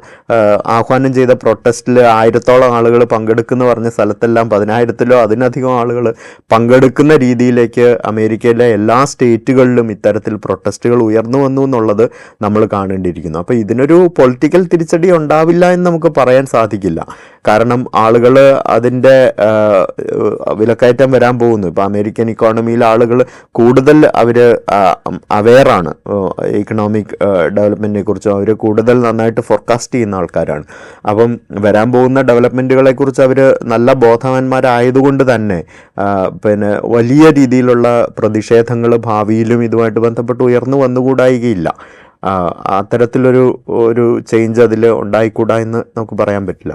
ആഹ്വാനം ചെയ്ത പ്രൊട്ടസ്റ്റിൽ ആയിരത്തോളം ആളുകൾ പങ്കെടുക്കുന്ന പറഞ്ഞ സ്ഥലത്തെല്ലാം പതിനായിരത്തിലോ അതിനധികം ആളുകൾ പങ്കെടുക്കുന്ന രീതിയിലേക്ക് അമേരിക്കയിലെ എല്ലാ സ്റ്റേറ്റുകളിലും ഇത്തരത്തിൽ പ്രൊട്ടസ്റ്റുകൾ ഉയർന്നു വന്നു എന്നുള്ളത് നമ്മൾ കാണേണ്ടിയിരിക്കുന്നു. അപ്പോൾ ഇതിനൊരു പൊളിറ്റിക്കൽ തിരിച്ചടി ഉണ്ടാവില്ല എന്ന് നമുക്ക് പറയാൻ സാധിക്കില്ല. കാരണം ആളുകൾ അതിന്റെ വിലക്കയറ്റം വരാൻ പോകുന്നു. ഇപ്പോൾ അമേരിക്കൻ ഇക്കോണമിയിൽ ആളുകൾ കൂടുതൽ അവർ അവെയറാണ് ഇക്കണോമിക് ഡെവലപ്മെന്റിനെ കുറിച്ചും അവർ കൂടുതൽ നന്നായിട്ട് ഫോർകാസ്റ്റ് ചെയ്യുന്ന ആൾക്കാരാണ്. അപ്പം വരാൻ പോകുന്ന ഡെവലപ്മെന്റുകളെ കുറിച്ച് അവർ നല്ല ബോധവാന്മാരായതുകൊണ്ട് തന്നെ പിന്നെ വലിയ രീതിയിലുള്ള പ്രതിഷേധങ്ങൾ ഭാവിയിലും ഇതുമായിട്ട് ബന്ധപ്പെട്ട് ഉയർന്നു വന്നുകൂടായികയില്ല. അത്തരത്തിലൊരു ഒരു ചേഞ്ച് അതിൽ ഉണ്ടായിക്കൂടാ എന്ന് നമുക്ക് പറയാൻ പറ്റില്ല.